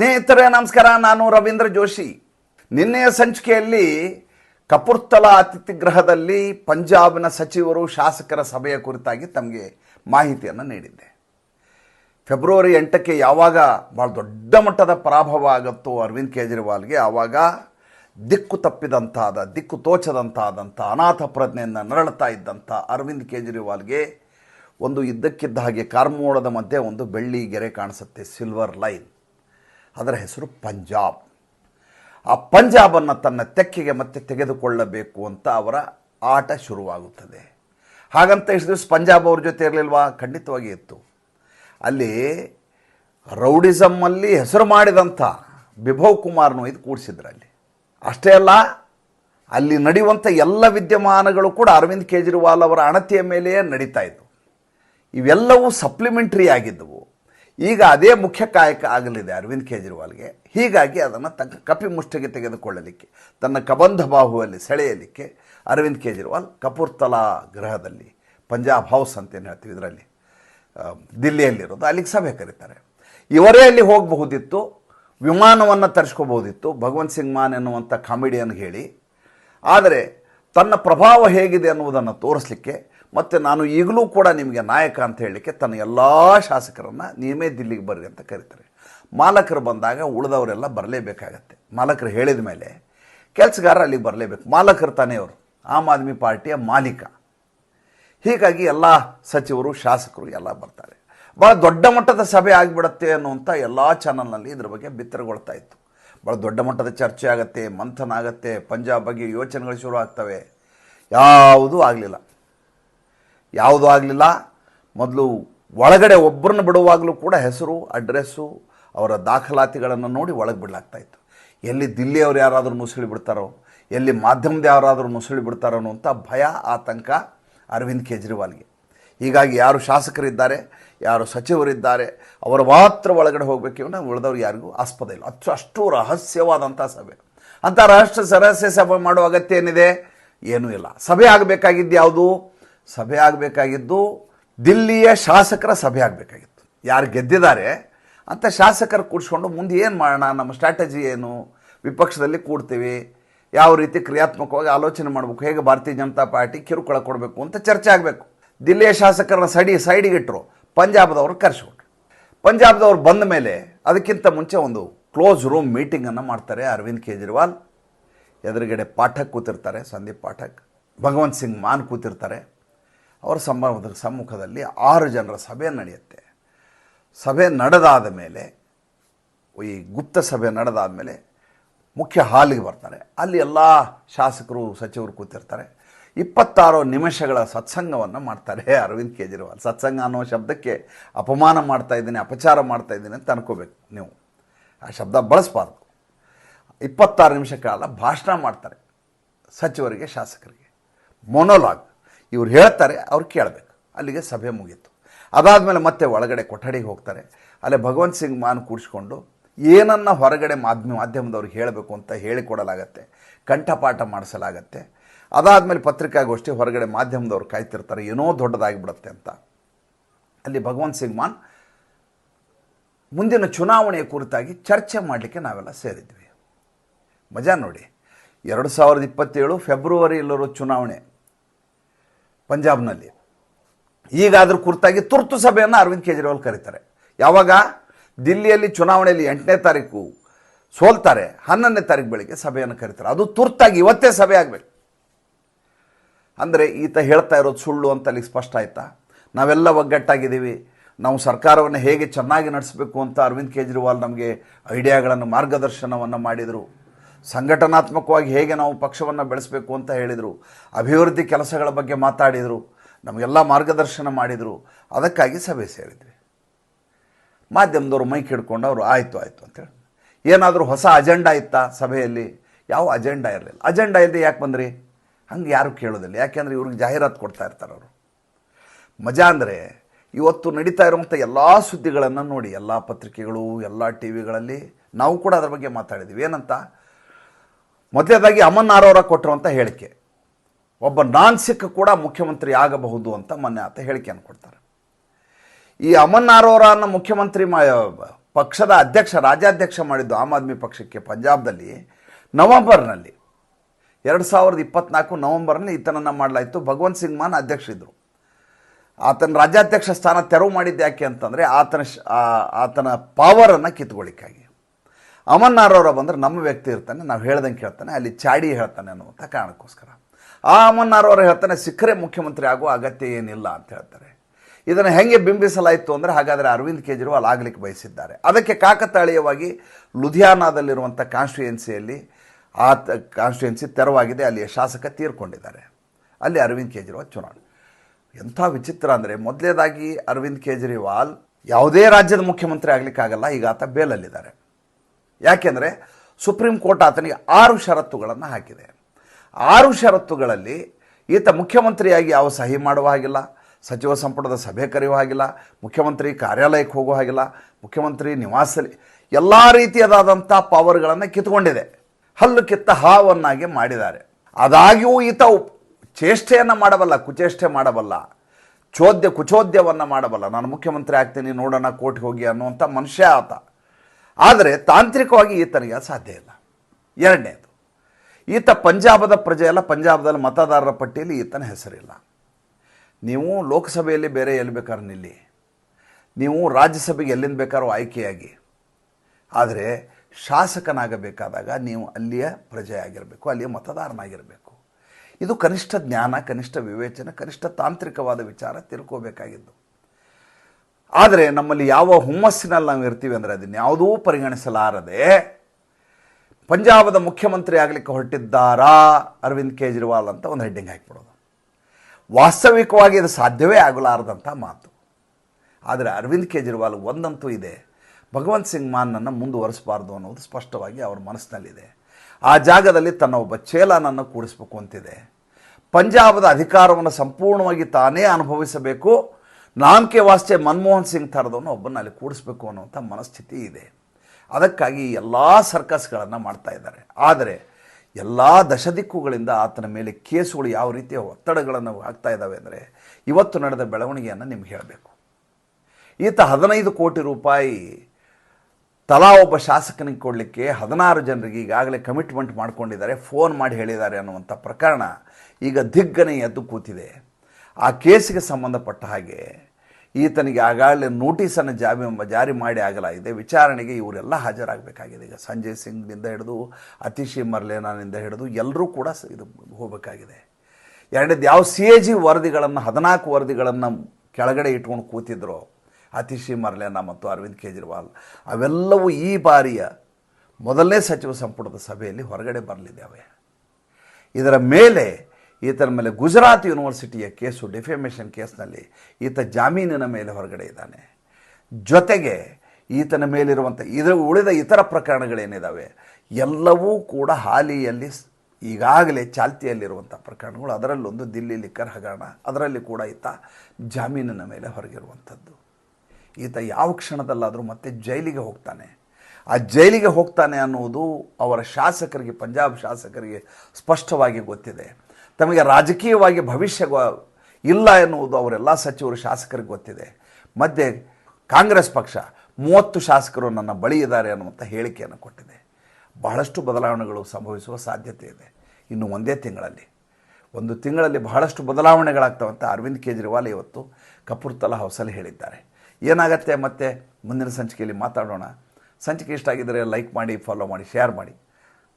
ಸ್ನೇಹಿತರೆ, ನಮಸ್ಕಾರ. ನಾನು ರವೀಂದ್ರ ಜೋಶಿ. ನಿನ್ನೆಯ ಸಂಚಿಕೆಯಲ್ಲಿ ಕಪುರ್ತಲಾ ಅತಿಥಿ ಗೃಹದಲ್ಲಿ ಪಂಜಾಬ್ನ ಸಚಿವರು, ಶಾಸಕರ ಸಭೆಯ ಕುರಿತಾಗಿ ತಮಗೆ ಮಾಹಿತಿಯನ್ನು ನೀಡಿದ್ದೆ. ಫೆಬ್ರವರಿ ಎಂಟಕ್ಕೆ ಯಾವಾಗ ಭಾಳ ದೊಡ್ಡ ಮಟ್ಟದ ಪರಾಭವ ಆಗುತ್ತೋ ಅರವಿಂದ್ ಕೇಜ್ರಿವಾಲ್ಗೆ, ಆವಾಗ ದಿಕ್ಕು ತಪ್ಪಿದಂತಾದ, ದಿಕ್ಕು ತೋಚದಂತಾದಂಥ, ಅನಾಥ ಪ್ರಜ್ಞೆಯನ್ನು ನರಳುತ್ತಾ ಇದ್ದಂಥ ಅರವಿಂದ್ ಕೇಜ್ರಿವಾಲ್ಗೆ ಒಂದು ಇದ್ದಕ್ಕಿದ್ದ ಹಾಗೆ ಕಾರ್ಮೋಳದ ಮಧ್ಯೆ ಒಂದು ಬೆಳ್ಳಿ ಗೆರೆ ಕಾಣಿಸುತ್ತೆ, ಸಿಲ್ವರ್ ಲೈನ್. ಅದರ ಹೆಸರು ಪಂಜಾಬ್. ಆ ಪಂಜಾಬನ್ನು ತನ್ನ ತೆಕ್ಕೆಗೆ ಮತ್ತೆ ತೆಗೆದುಕೊಳ್ಳಬೇಕು ಅಂತ ಅವರ ಆಟ ಶುರುವಾಗುತ್ತದೆ. ಹಾಗಂತ ಇಷ್ಟು ದಿವಸ ಪಂಜಾಬ್ ಅವ್ರ ಜೊತೆ ಇರಲಿಲ್ವಾ? ಖಂಡಿತವಾಗಿ ಇತ್ತು. ಅಲ್ಲಿ ರೌಡಿಸಮ್ಮಲ್ಲಿ ಹೆಸರು ಮಾಡಿದಂಥ ಬಿಭವ್ ಕುಮಾರ್ನು ಇದು ಕೂಡಿಸಿದ್ರು ಅಲ್ಲಿ. ಅಷ್ಟೇ ಅಲ್ಲ, ಅಲ್ಲಿ ನಡೆಯುವಂಥ ಎಲ್ಲ ವಿದ್ಯಮಾನಗಳು ಕೂಡ ಅರವಿಂದ್ ಕೇಜ್ರಿವಾಲ್ ಅವರ ಅಣತಿಯ ಮೇಲೆಯೇ ನಡೀತಾ ಇದ್ದವು ಇವೆಲ್ಲವೂ ಸಪ್ಲಿಮೆಂಟ್ರಿ ಆಗಿದ್ದವು ಈಗ ಅದೇ ಮುಖ್ಯ ಕಾಯಕ ಆಗಲಿದೆ ಅರವಿಂದ್ ಕೇಜ್ರಿವಾಲ್ಗೆ. ಹೀಗಾಗಿ ಅದನ್ನು ತಕ್ಕ ಕಪಿ ಮುಷ್ಟಿಗೆ ತೆಗೆದುಕೊಳ್ಳಲಿಕ್ಕೆ, ತನ್ನ ಕಬಂಧ ಬಾಹುವಲ್ಲಿ ಸೆಳೆಯಲಿಕ್ಕೆ ಅರವಿಂದ್ ಕೇಜ್ರಿವಾಲ್ ಕಪೂರ್ತಲಾ ಗೃಹದಲ್ಲಿ ಪಂಜಾಬ್ ಹೌಸ್ ಅಂತೇನು ಹೇಳ್ತೀವಿ ಇದರಲ್ಲಿ ದಿಲ್ಲಿಯಲ್ಲಿರೋದು ಅಲ್ಲಿಗೆ ಸಭೆ ಕರೀತಾರೆ. ಇವರೇ ಅಲ್ಲಿ ಹೋಗಬಹುದಿತ್ತು, ವಿಮಾನವನ್ನು ತರಿಸ್ಕೋಬಹುದಿತ್ತು, ಭಗವಂತ್ ಸಿಂಗ್ ಮಾನ್ ಎನ್ನುವಂಥ ಕಾಮಿಡಿಯನ್ ಹೇಳಿ. ಆದರೆ ತನ್ನ ಪ್ರಭಾವ ಹೇಗಿದೆ ಅನ್ನುವುದನ್ನು ತೋರಿಸಲಿಕ್ಕೆ ಮತ್ತು ನಾನು ಈಗಲೂ ಕೂಡ ನಿಮಗೆ ನಾಯಕ ಅಂತ ಹೇಳಲಿಕ್ಕೆ ತನ್ನ ಎಲ್ಲ ಶಾಸಕರನ್ನು ನೀವೇ ದಿಲ್ಲಿಗೆ ಬರ್ರಿ ಅಂತ ಕರೀತಾರೆ. ಮಾಲಕರು ಬಂದಾಗ ಉಳಿದವರೆಲ್ಲ ಬರಲೇಬೇಕಾಗತ್ತೆ. ಮಾಲಕರು ಹೇಳಿದ ಮೇಲೆ ಕೆಲಸಗಾರ ಅಲ್ಲಿಗೆ ಬರಲೇಬೇಕು. ಮಾಲಕರು ತಾನೇ ಅವರು. ಆಮ್ ಆದ್ಮಿ ಪಾರ್ಟಿಯ ಮಾಲೀಕ. ಹೀಗಾಗಿ ಎಲ್ಲ ಸಚಿವರು, ಶಾಸಕರು ಎಲ್ಲ ಬರ್ತಾರೆ. ಭಾಳ ದೊಡ್ಡ ಮಟ್ಟದ ಸಭೆ ಆಗಿಬಿಡುತ್ತೆ ಅನ್ನುವಂಥ ಎಲ್ಲ ಚಾನಲ್ನಲ್ಲಿ ಇದ್ರ ಬಗ್ಗೆ ಬಿತ್ತರಗೊಳ್ತಾ ಇತ್ತು. ಭಾಳ ದೊಡ್ಡ ಮಟ್ಟದ ಚರ್ಚೆ ಆಗುತ್ತೆ, ಮಂಥನ ಆಗುತ್ತೆ, ಪಂಜಾಬ್ ಬಗ್ಗೆ ಯೋಚನೆಗಳು ಶುರು ಆಗ್ತವೆ. ಯಾವುದೂ ಆಗಲಿಲ್ಲ. ಯಾವುದೂ ಆಗಲಿಲ್ಲ. ಮೊದಲು ಒಳಗಡೆ ಒಬ್ಬರನ್ನ ಬಿಡುವಾಗಲೂ ಕೂಡ ಹೆಸರು, ಅಡ್ರೆಸ್ಸು, ಅವರ ದಾಖಲಾತಿಗಳನ್ನು ನೋಡಿ ಒಳಗೆ ಬಿಡಲಾಗ್ತಾ ಇತ್ತು. ಎಲ್ಲಿ ದಿಲ್ಲಿಯವ್ರು ಯಾರಾದರೂ ನುಸುಳಿ ಬಿಡ್ತಾರೋ, ಎಲ್ಲಿ ಮಾಧ್ಯಮದ ಯಾರಾದರೂ ನುಸುಳಿ ಬಿಡ್ತಾರೋ ಅನ್ನುವಂಥ ಭಯ, ಆತಂಕ ಅರವಿಂದ್ ಕೇಜ್ರಿವಾಲ್ಗೆ. ಹೀಗಾಗಿ ಯಾರು ಶಾಸಕರಿದ್ದಾರೆ, ಯಾರು ಸಚಿವರಿದ್ದಾರೆ, ಅವರು ಮಾತ್ರ ಒಳಗಡೆ ಹೋಗಬೇಕು ನಾವು ಉಳಿದವ್ರು ಯಾರಿಗೂ ಆಸ್ಪದ ಇಲ್ಲ. ಅಷ್ಟು ಅಷ್ಟು ರಹಸ್ಯವಾದಂಥ ಸಭೆ. ಅಂಥ ರಹಸ್ಯ ರಹಸ್ಯ ಸಭೆ ಮಾಡುವ ಅಗತ್ಯ ಏನಿದೆ? ಏನೂ ಇಲ್ಲ. ಸಭೆ ಆಗಬೇಕಾಗಿದ್ದು ಯಾವುದು? ಸಭೆ ಆಗಬೇಕಾಗಿದ್ದು ದಿಲ್ಲಿಯ ಶಾಸಕರ ಸಭೆ ಆಗಬೇಕಾಗಿತ್ತು. ಯಾರು ಗೆದ್ದಿದ್ದಾರೆ ಅಂತ ಶಾಸಕರು ಕೂಡಿಸ್ಕೊಂಡು ಮುಂದೆ ಏನು ಮಾಡೋಣ, ನಮ್ಮ ಸ್ಟ್ರಾಟಜಿ ಏನು, ವಿಪಕ್ಷದಲ್ಲಿ ಕೂಡ್ತೀವಿ, ಯಾವ ರೀತಿ ಕ್ರಿಯಾತ್ಮಕವಾಗಿ ಆಲೋಚನೆ ಮಾಡಬೇಕು, ಹೇಗೆ ಭಾರತೀಯ ಜನತಾ ಪಾರ್ಟಿ ಕಿರುಕುಳ ಕೊಡಬೇಕು ಅಂತ ಚರ್ಚೆ ಆಗಬೇಕು. ದಿಲ್ಲಿಯ ಶಾಸಕರನ್ನ ಸಡಿ, ಸೈಡಿಗೆ ಇಟ್ಟರು ಪಂಜಾಬ್ದವ್ರು ಕರೆಸ್ಕೊಂಡ್ರು ಪಂಜಾಬ್ದವ್ರು ಬಂದ ಮೇಲೆ ಅದಕ್ಕಿಂತ ಮುಂಚೆ ಒಂದು ಕ್ಲೋಸ್ ರೂಮ್ ಮೀಟಿಂಗನ್ನು ಮಾಡ್ತಾರೆ ಅರವಿಂದ್ ಕೇಜ್ರಿವಾಲ್. ಎದುರುಗಡೆ ಪಾಠಕ್ ಕೂತಿರ್ತಾರೆ, ಸಂದೀಪ್ ಪಾಠಕ್. ಭಗವಂತ್ ಸಿಂಗ್ ಮಾನ್ ಕೂತಿರ್ತಾರೆ. ಅವರ ಸಂಬಂಧದ ಸಮ್ಮುಖದಲ್ಲಿ ಆರು ಜನರ ಸಭೆ ನಡೆಯುತ್ತೆ. ಸಭೆ ನಡೆದಾದ ಮೇಲೆ, ಈ ಗುಪ್ತ ಸಭೆ ನಡೆದಾದ ಮೇಲೆ ಮುಖ್ಯ ಹಾಲಿಗೆ ಬರ್ತಾರೆ. ಅಲ್ಲಿ ಎಲ್ಲ ಶಾಸಕರು, ಸಚಿವರು ಕೂತಿರ್ತಾರೆ. ಇಪ್ಪತ್ತಾರು ನಿಮಿಷಗಳ ಸತ್ಸಂಗವನ್ನು ಮಾಡ್ತಾರೆ. ಅರವಿಂದ್ ಕೇಜ್ರಿವಾಲ್, ಸತ್ಸಂಗ ಅನ್ನೋ ಶಬ್ದಕ್ಕೆ ಅಪಮಾನ ಮಾಡ್ತಾ ಇದ್ದೀನಿ, ಅಪಚಾರ ಮಾಡ್ತಾ ಇದ್ದೀನಿ ಅಂತ ಅನ್ಕೋಬೇಕು ನೀವು. ಆ ಶಬ್ದ ಬಳಸಬಾರ್ದು. ಇಪ್ಪತ್ತಾರು ನಿಮಿಷ ಕಾಲ ಭಾಷಣ ಮಾಡ್ತಾರೆ ಸಚಿವರಿಗೆ, ಶಾಸಕರಿಗೆ. ಮೊನೋಲಾಗ್ ಇವ್ರು ಹೇಳ್ತಾರೆ, ಅವ್ರು ಕೇಳಬೇಕು. ಅಲ್ಲಿಗೆ ಸಭೆ ಮುಗೀತು. ಅದಾದಮೇಲೆ ಮತ್ತೆ ಒಳಗಡೆ ಕೊಠಡಿಗೆ ಹೋಗ್ತಾರೆ. ಅಲ್ಲೇ ಭಗವಂತ್ ಸಿಂಗ್ ಮಾನ್ ಕೂಡಿಸ್ಕೊಂಡು ಏನನ್ನ ಹೊರಗಡೆ ಮಾಧ್ಯಮ ಮಾಧ್ಯಮದವ್ರಿಗೆ ಹೇಳಬೇಕು ಅಂತ ಹೇಳಿಕೊಡಲಾಗತ್ತೆ ಕಂಠಪಾಠ ಮಾಡಿಸಲಾಗತ್ತೆ. ಅದಾದಮೇಲೆ ಪತ್ರಿಕಾಗೋಷ್ಠಿ ಹೊರಗಡೆ ಮಾಧ್ಯಮದವ್ರು ಕಾಯ್ತಿರ್ತಾರೆ, ಏನೋ ದೊಡ್ಡದಾಗಿಬಿಡುತ್ತೆ ಅಂತ. ಅಲ್ಲಿ ಭಗವಂತ್ ಸಿಂಗ್ ಮಾನ್ ಮುಂದಿನ ಚುನಾವಣೆಯ ಕುರಿತಾಗಿ ಚರ್ಚೆ ಮಾಡಲಿಕ್ಕೆ ನಾವೆಲ್ಲ ಸೇರಿದ್ವಿ. ಮಜಾ ನೋಡಿ. ಎರಡು ಸಾವಿರದ ಇಪ್ಪತ್ತೇಳು ಫೆಬ್ರವರಿಯಲ್ಲಿರೋ ಚುನಾವಣೆ. ಪಂಜಾಬ್ನಲ್ಲಿ. ಈಗ ಅದ್ರ ಕುರಿತಾಗಿ ತುರ್ತು ಸಭೆಯನ್ನು ಅರವಿಂದ್ ಕೇಜ್ರಿವಾಲ್ ಕರೀತಾರೆ. ಯಾವಾಗ? ದಿಲ್ಲಿಯಲ್ಲಿ ಚುನಾವಣೆಯಲ್ಲಿ ಎಂಟನೇ ತಾರೀಕು ಸೋಲ್ತಾರೆ, ಹನ್ನೊಂದನೇ ತಾರೀಕು ಬೆಳಿಗ್ಗೆ ಸಭೆಯನ್ನು ಕರೀತಾರೆ. ಅದು ತುರ್ತಾಗಿ ಇವತ್ತೇ ಸಭೆ ಆಗಬೇಕು. ಅಂದರೆ ಈತ ಹೇಳ್ತಾ ಇರೋದು ಸುಳ್ಳು ಅಂತ ಅಲ್ಲಿ ಸ್ಪಷ್ಟ ಆಯ್ತಾ? ನಾವೆಲ್ಲ ಒಗ್ಗಟ್ಟಾಗಿದ್ದೀವಿ. ನಾವು ಸರ್ಕಾರವನ್ನು ಹೇಗೆ ಚೆನ್ನಾಗಿ ನಡೆಸಬೇಕು ಅಂತ ಅರವಿಂದ್ ಕೇಜ್ರಿವಾಲ್ ನಮಗೆ ಐಡಿಯಾಗಳನ್ನು, ಮಾರ್ಗದರ್ಶನವನ್ನು ಮಾಡಿದರು. ಸಂಘಟನಾತ್ಮಕವಾಗಿ ಹೇಗೆ ನಾವು ಪಕ್ಷವನ್ನು ಬೆಳೆಸಬೇಕು ಅಂತ ಹೇಳಿದರು, ಅಭಿವೃದ್ಧಿ ಕೆಲಸಗಳ ಬಗ್ಗೆ ಮಾತಾಡಿದರು, ನಮಗೆಲ್ಲ ಮಾರ್ಗದರ್ಶನ ಮಾಡಿದರು, ಅದಕ್ಕಾಗಿ ಸಭೆ ಸೇರಿದ್ವಿ. ಮಾಧ್ಯಮದವರು ಮೈಕ್ ಹಿಡ್ಕೊಂಡು ಅವರು ಆಯಿತು ಆಯಿತು ಅಂತೇಳಿ ಏನಾದರೂ ಹೊಸ ಅಜೆಂಡಾ ಇತ್ತಾ ಸಭೆಯಲ್ಲಿ? ಯಾವ ಅಜೆಂಡಾ ಇರಲಿಲ್ಲ. ಅಜೆಂಡಾ ಇಲ್ಲದೆ ಯಾಕೆ ಬಂದ್ರಿ? ಹಂಗೆ ಯಾರು ಕೇಳೋದಿಲ್ಲ. ಯಾಕೆಂದರೆ ಇವ್ರಿಗೆ ಜಾಹೀರಾತು ಕೊಡ್ತಾ ಇರ್ತಾರೆ ಅವರು. ಮಜಾ ಅಂದರೆ ಇವತ್ತು ನಡೀತಾ ಇರುವಂಥ ಎಲ್ಲ ಸುದ್ದಿಗಳನ್ನು ನೋಡಿ, ಎಲ್ಲ ಪತ್ರಿಕೆಗಳು, ಎಲ್ಲ ಟಿ ವಿಗಳಲ್ಲಿ ನಾವು ಕೂಡ ಅದರ ಬಗ್ಗೆ ಮಾತಾಡಿದ್ದೀವಿ ಏನಂತ? ಮೊದಲನೇದಾಗಿ ಅಮನ್ ಆರೋರ ಕೊಟ್ಟಿರುವಂಥ ಹೇಳಿಕೆ. ಒಬ್ಬ ನಾನ್ ಸಿಖ್ ಕೂಡ ಮುಖ್ಯಮಂತ್ರಿ ಆಗಬಹುದು ಅಂತ ಮೊನ್ನೆ ಆತ ಹೇಳಿಕೆಯನ್ನು ಕೊಡ್ತಾರೆ. ಈ ಅಮನ್ ಮುಖ್ಯಮಂತ್ರಿ ಪಕ್ಷದ ಅಧ್ಯಕ್ಷ, ರಾಜ್ಯಾಧ್ಯಕ್ಷ ಮಾಡಿದ್ದು ಆಮ್ ಆದ್ಮಿ ಪಕ್ಷಕ್ಕೆ ಪಂಜಾಬ್ದಲ್ಲಿ ನವಂಬರ್ನಲ್ಲಿ. ಎರಡು ಸಾವಿರದ ಇಪ್ಪತ್ನಾಲ್ಕು ನವಂಬರ್ನಲ್ಲಿ ಈತನನ್ನು ಮಾಡಲಾಯಿತು. ಭಗವಂತ್ ಸಿಂಗ್ ಮಾನ್ ಅಧ್ಯಕ್ಷರಿದ್ದರು ಆತನ ರಾಜ್ಯಾಧ್ಯಕ್ಷ ಸ್ಥಾನ ತೆರವು ಮಾಡಿದ್ದು ಯಾಕೆ ಅಂತಂದರೆ ಆತನ ಆತನ ಪಾವರನ್ನು ಕಿತ್ಕೊಳ್ಳಿಕ್ಕಾಗಿ. ಅಮನ್ನಾರ್ ಅವರ ಬಂದರೆ ನಮ್ಮ ವ್ಯಕ್ತಿ ಇರ್ತಾನೆ, ನಾವು ಹೇಳ್ದಂಗೆ ಹೇಳ್ತಾನೆ ಅಲ್ಲಿ ಚಾಡಿ ಹೇಳ್ತಾನೆ ಅನ್ನುವಂಥ ಕಾರಣಕ್ಕೋಸ್ಕರ. ಆ ಅವರು ಹೇಳ್ತಾನೆ, ಸಿಕ್ಕರೆ ಮುಖ್ಯಮಂತ್ರಿ ಆಗುವ ಅಗತ್ಯ ಏನಿಲ್ಲ ಅಂತ ಹೇಳ್ತಾರೆ. ಇದನ್ನು ಹೆಂಗೆ ಬಿಂಬಿಸಲಾಯಿತು ಅಂದರೆ, ಹಾಗಾದರೆ ಅರವಿಂದ್ ಕೇಜ್ರಿವಾಲ್ ಆಗಲಿಕ್ಕೆ ಬಯಸಿದ್ದಾರೆ. ಅದಕ್ಕೆ ಕಾಕತಾಳೀಯವಾಗಿ ಲುಧಿಯಾನದಲ್ಲಿರುವಂಥ ಕಾನ್ಸ್ಟಿಟ್ಯೂಯೆನ್ಸಿಯಲ್ಲಿ ಆ ಕಾನ್ಸ್ಟಿಟ್ಯೂಯೆನ್ಸಿ ತೆರವಾಗಿದೆ, ಅಲ್ಲಿಯ ಶಾಸಕ ತೀರ್ಕೊಂಡಿದ್ದಾರೆ. ಅಲ್ಲಿ ಅರವಿಂದ್ ಕೇಜ್ರಿವಾಲ್ ಚುನಾವಣೆ. ಎಂಥ ವಿಚಿತ್ರ ಅಂದರೆ, ಮೊದಲೇದಾಗಿ ಅರವಿಂದ್ ಕೇಜ್ರಿವಾಲ್ ಯಾವುದೇ ರಾಜ್ಯದ ಮುಖ್ಯಮಂತ್ರಿ ಆಗಲಿಕ್ಕಾಗಲ್ಲ, ಈಗ ಆತ ಬೇಲಲ್ಲಿದ್ದಾರೆ. ಯಾಕೆಂದರೆ ಸುಪ್ರೀಂ ಕೋರ್ಟ್ ಆತನಿಗೆ ಆರು ಷರತ್ತುಗಳನ್ನು ಹಾಕಿದೆ. ಆರು ಷರತ್ತುಗಳಲ್ಲಿ ಈತ ಮುಖ್ಯಮಂತ್ರಿಯಾಗಿ ಯಾವ ಸಹಿ ಮಾಡುವ ಹಾಗಿಲ್ಲ, ಸಚಿವ ಸಂಪುಟದ ಸಭೆ ಕರೆಯುವ ಹಾಗಿಲ್ಲ, ಮುಖ್ಯಮಂತ್ರಿ ಕಾರ್ಯಾಲಯಕ್ಕೆ ಹೋಗುವ ಹಾಗಿಲ್ಲ, ಮುಖ್ಯಮಂತ್ರಿ ನಿವಾಸದಲ್ಲಿ ಎಲ್ಲ ರೀತಿಯಾದಂಥ ಪವರ್ಗಳನ್ನು ಕಿತ್ಕೊಂಡಿದೆ. ಹಲ್ಲು ಕಿತ್ತ ಹಾವನ್ನಾಗಿ ಮಾಡಿದ್ದಾರೆ. ಅದಾಗಿಯೂ ಈತ ಚೇಷ್ಟೆಯನ್ನು ಮಾಡಬಲ್ಲ, ಕುಚೇಷ್ಟೆ ಮಾಡಬಲ್ಲ, ಚೋದ್ಯ ಕುಚೋದ್ಯವನ್ನು ಮಾಡಬಲ್ಲ. ನಾನು ಮುಖ್ಯಮಂತ್ರಿ ಆಗ್ತೀನಿ, ನೋಡೋಣ ಕೋರ್ಟ್ಗೆ ಹೋಗಿ ಅನ್ನುವಂಥ ಮನುಷ್ಯ ಆತ. ಆದರೆ ತಾಂತ್ರಿಕವಾಗಿ ಈತನಿಗೆ ಸಾಧ್ಯ ಇಲ್ಲ. ಎರಡನೇದು, ಈತ ಪಂಜಾಬದ ಪ್ರಜೆ ಅಲ್ಲ, ಪಂಜಾಬದಲ್ಲಿ ಮತದಾರರ ಪಟ್ಟಿಯಲ್ಲಿ ಈತನ ಹೆಸರಿಲ್ಲ. ನೀವು ಲೋಕಸಭೆಯಲ್ಲಿ ಬೇರೆ ಎಲ್ಲಿ ಬೇಕಾದ್ರೂ ನಿಲ್ಲಿ. ನೀವು ರಾಜ್ಯಸಭೆಗೆ ಎಲ್ಲಿಂದ ಬೇಕಾದ್ರೂ ಆಯ್ಕೆಯಾಗಿ. ಆದರೆ ಶಾಸಕನಾಗಬೇಕಾದಾಗ ನೀವು ಅಲ್ಲಿಯ ಪ್ರಜೆಯಾಗಿರಬೇಕು, ಅಲ್ಲಿಯ ಮತದಾರನಾಗಿರಬೇಕು. ಇದು ಕನಿಷ್ಠ ಜ್ಞಾನ, ಕನಿಷ್ಠ ವಿವೇಚನೆ, ಕನಿಷ್ಠ ತಾಂತ್ರಿಕವಾದ ವಿಚಾರ ತಿಳ್ಕೋಬೇಕಾಗಿದ್ದು. ಆದರೆ ನಮ್ಮಲ್ಲಿ ಯಾವ ಹುಮ್ಮಸ್ಸಿನಲ್ಲಿ ನಾವು ಇರ್ತೀವಿ ಅಂದರೆ ಅದನ್ನು ಯಾವುದೂ ಪರಿಗಣಿಸಲಾರದೆ ಪಂಜಾಬದ ಮುಖ್ಯಮಂತ್ರಿ ಆಗಲಿಕ್ಕೆ ಹೊರಟಿದ್ದಾರಾ ಅರವಿಂದ್ ಕೇಜ್ರಿವಾಲ್ ಅಂತ ಒಂದು ಹೆಡ್ಡಿಂಗ್ ಹಾಕಿಬಿಡೋದು. ವಾಸ್ತವಿಕವಾಗಿ ಇದು ಸಾಧ್ಯವೇ ಆಗಲಾರದಂಥ ಮಾತು. ಆದರೆ ಅರವಿಂದ್ ಕೇಜ್ರಿವಾಲ್ ಒಂದಂತೂ ಇದೆ. ಭಗವಂತ್ ಸಿಂಗ್ ಮಾನ್ನನ್ನು ಮುಂದುವರಿಸಬಾರ್ದು ಅನ್ನೋದು ಸ್ಪಷ್ಟವಾಗಿ ಅವರ ಮನಸ್ಸಿನಲ್ಲಿದೆ. ಆ ಜಾಗದಲ್ಲಿ ತನ್ನ ಒಬ್ಬ ಚೇಲನನ್ನು ಕೂಡಿಸ್ಬೇಕು ಅಂತಿದೆ. ಪಂಜಾಬದ ಅಧಿಕಾರವನ್ನು ಸಂಪೂರ್ಣವಾಗಿ ತಾನೇ ಅನುಭವಿಸಬೇಕು. ನಾಮಕೆ ವಾಸ್ತೆ ಮನಮೋಹನ್ ಸಿಂಗ್ ಥರದವನು ಒಬ್ಬನ ಅಲ್ಲಿ ಕೂಡಿಸ್ಬೇಕು ಅನ್ನುವಂಥ ಮನಸ್ಥಿತಿ ಇದೆ. ಅದಕ್ಕಾಗಿ ಎಲ್ಲ ಸರ್ಕಸ್ಗಳನ್ನು ಮಾಡ್ತಾ ಇದ್ದಾರೆ. ಆದರೆ ಎಲ್ಲ ದಶದಿಕ್ಕುಗಳಿಂದ ಆತನ ಮೇಲೆ ಕೇಸುಗಳು ಯಾವ ರೀತಿಯ ಒತ್ತಡಗಳನ್ನು ಆಗ್ತಾ ಇದ್ದಾವೆ ಅಂದರೆ ಇವತ್ತು ನಡೆದ ಬೆಳವಣಿಗೆಯನ್ನು ನಿಮ್ಗೆ ಹೇಳಬೇಕು. ಈತ ಹದಿನೈದು ಕೋಟಿ ರೂಪಾಯಿ ತಲಾ ಒಬ್ಬ ಶಾಸಕನಿಗೆ ಕೊಡಲಿಕ್ಕೆ ಹದಿನಾರು ಜನರಿಗೆ ಈಗಾಗಲೇ ಕಮಿಟ್ಮೆಂಟ್ ಮಾಡ್ಕೊಂಡಿದ್ದಾರೆ. ಫೋನ್ ಮಾಡಿ ಹೇಳಿದ್ದಾರೆ ಅನ್ನುವಂಥ ಪ್ರಕರಣ ಈಗ ದಿಗ್ಗನೆ ಎದ್ದು ಕೂತಿದೆ. ಆ ಕೇಸಿಗೆ ಸಂಬಂಧಪಟ್ಟ ಹಾಗೆ ಈತನಿಗೆ ಆಗಾಗಲೇ ನೋಟಿಸನ್ನು ಜಾಬಿ ಜಾರಿ ಮಾಡಿ ಆಗಲಾಗಿದೆ. ವಿಚಾರಣೆಗೆ ಇವರೆಲ್ಲ ಹಾಜರಾಗಬೇಕಾಗಿದೆ. ಈಗ ಸಂಜಯ್ ಸಿಂಗ್ನಿಂದ ಹಿಡಿದು ಅತಿಶಿ ಮರ್ಲೇನಾನಿಂದ ಹಿಡಿದು ಎಲ್ಲರೂ ಕೂಡ ಇದು ಹೋಗಬೇಕಾಗಿದೆ. ಎರಡನೇದು ಯಾವ ಸಿ ಎ ಜಿ ವರದಿಗಳನ್ನು, ಹದಿನಾಲ್ಕು ವರದಿಗಳನ್ನು ಕೆಳಗಡೆ ಇಟ್ಕೊಂಡು ಕೂತಿದ್ರು ಅತಿಶಿ ಮರ್ಲೇನಾ ಮತ್ತು ಅರವಿಂದ್ ಕೇಜ್ರಿವಾಲ್. ಅವೆಲ್ಲವೂ ಈ ಬಾರಿಯ ಮೊದಲನೇ ಸಚಿವ ಸಂಪುಟದ ಸಭೆಯಲ್ಲಿ ಹೊರಗಡೆ ಬರಲಿದ್ದಾವೆ. ಇದರ ಮೇಲೆ ಈತನ ಮೇಲೆ ಗುಜರಾತ್ ಯೂನಿವರ್ಸಿಟಿಯ ಕೇಸು, ಡಿಫೆಮೇಷನ್ ಕೇಸ್ನಲ್ಲಿ ಈತ ಜಾಮೀನಿನ ಮೇಲೆ ಹೊರಗಡೆ ಇದ್ದಾನೆ. ಜೊತೆಗೆ ಈತನ ಮೇಲಿರುವಂಥ ಇದರ ಉಳಿದ ಇತರ ಪ್ರಕರಣಗಳೇನಿದ್ದಾವೆ ಎಲ್ಲವೂ ಕೂಡ ಹಾಲಿಯಲ್ಲಿ ಈಗಾಗಲೇ ಚಾಲ್ತಿಯಲ್ಲಿರುವಂಥ ಪ್ರಕರಣಗಳು. ಅದರಲ್ಲೊಂದು ದಿಲ್ಲಿ ಲಿಕ್ಕರ್ ಹಗರಣ, ಅದರಲ್ಲಿ ಕೂಡ ಈತ ಜಾಮೀನಿನ ಮೇಲೆ ಹೊರಗಿರುವಂಥದ್ದು. ಈತ ಯಾವ ಕ್ಷಣದಲ್ಲಾದರೂ ಮತ್ತೆ ಜೈಲಿಗೆ ಹೋಗ್ತಾನೆ. ಆ ಜೈಲಿಗೆ ಹೋಗ್ತಾನೆ ಅನ್ನುವುದು ಅವರ ಶಾಸಕರಿಗೆ, ಪಂಜಾಬ್ ಶಾಸಕರಿಗೆ ಸ್ಪಷ್ಟವಾಗಿ ಗೊತ್ತಿದೆ. ತಮಗೆ ರಾಜಕೀಯವಾಗಿ ಭವಿಷ್ಯ ಇಲ್ಲ ಎನ್ನುವುದು ಅವರೆಲ್ಲ ಸಚಿವರು ಶಾಸಕರಿಗೆ ಗೊತ್ತಿದೆ. ಮಧ್ಯೆ ಕಾಂಗ್ರೆಸ್ ಪಕ್ಷ ಮೂವತ್ತು ಶಾಸಕರು ನನ್ನ ಬಳಿ ಇದ್ದಾರೆ ಅನ್ನುವಂಥ ಹೇಳಿಕೆಯನ್ನು ಕೊಟ್ಟಿದೆ. ಬಹಳಷ್ಟು ಬದಲಾವಣೆಗಳು ಸಂಭವಿಸುವ ಸಾಧ್ಯತೆ ಇದೆ. ಇನ್ನು ಒಂದೇ ತಿಂಗಳಲ್ಲಿ. ಒಂದು ತಿಂಗಳಲ್ಲಿ ಬಹಳಷ್ಟು ಬದಲಾವಣೆಗಳಾಗ್ತವಂತ ಅರವಿಂದ್ ಕೇಜ್ರಿವಾಲ್ ಇವತ್ತು ಕಪೂರ್ತಲಾ ಹೌಸಲ್ಲಿ ಹೇಳಿದ್ದಾರೆ. ಏನಾಗತ್ತೆ ಮತ್ತೆ ಮುಂದಿನ ಸಂಚಿಕೆಯಲ್ಲಿ ಮಾತಾಡೋಣ. ಸಂಚಿಕೆ ಇಷ್ಟ ಆಗಿದ್ದರೆ ಲೈಕ್ ಮಾಡಿ ಫಾಲೋ ಮಾಡಿ ಶೇರ್ ಮಾಡಿ.